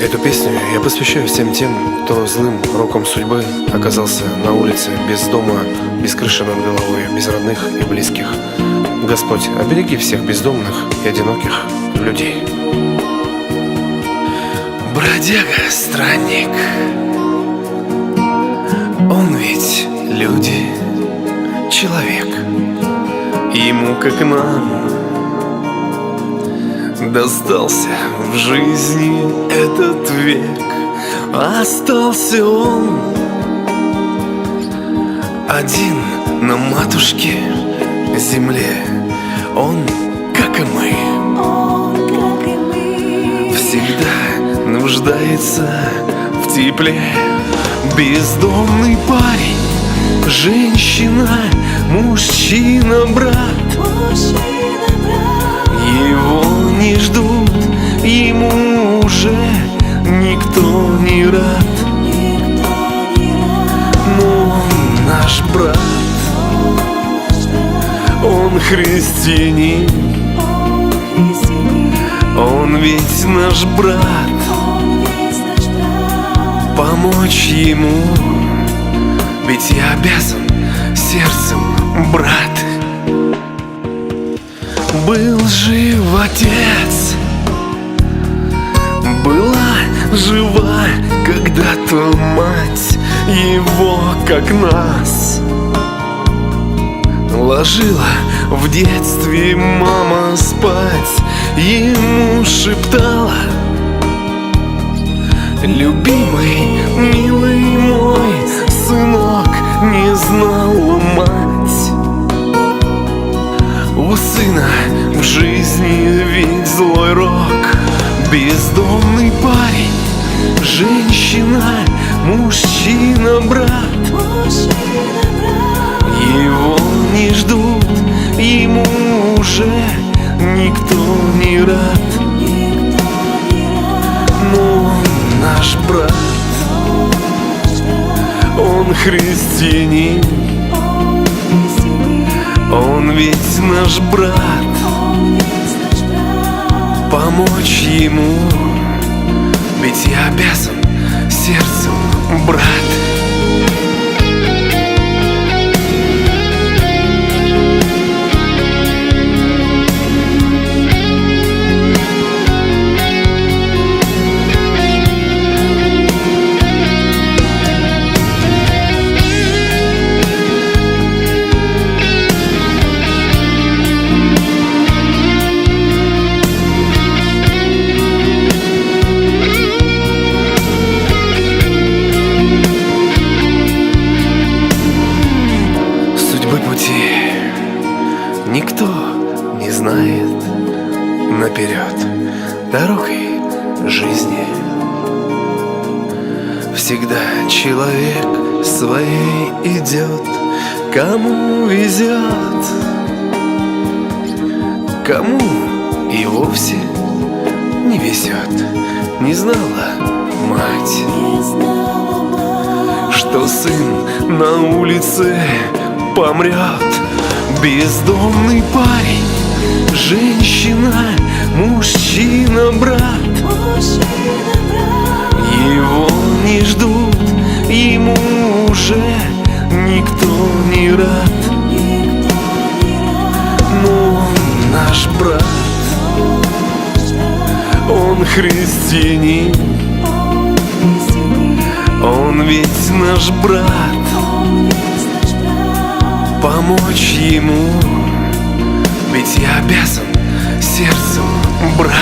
Эту песню я посвящаю всем тем, кто злым роком судьбы оказался на улице, без дома, без крыши над головой, без родных и близких. Господь, обереги всех бездомных и одиноких людей. Бродяга, странник, он ведь люди, человек, ему как нам Достался в жизни этот век. Остался он Один на матушке земле. Он, как и мы Всегда нуждается в тепле. Бездомный парень Женщина, мужчина, брат. Его не ждут, ему уже никто не рад. Но он наш брат, он христианин. Он ведь наш брат, помочь ему Ведь я обязан сердцем, брат был жив отец. Была жива когда-то мать. Его, как нас Ложила в детстве мама спать. Ему шептала Любимый, сына в жизни ведь злой рок. Бездомный парень, женщина, мужчина, брат. Его не ждут, ему уже никто не рад. Но он наш брат, он христианин Он ведь наш брат, помочь ему. Ведь я обязан сердцем, брат пути никто не знает наперед дорогой жизни. Всегда человек своей идет, кому везет, кому и вовсе не везет. Не знала мать, что сын на улице помрет. Бездомный парень, женщина, мужчина, брат. Его не ждут, ему уже никто не рад. Но он наш брат, он христианин. Он ведь наш брат помочь ему. Ведь я обязан сердцем, брат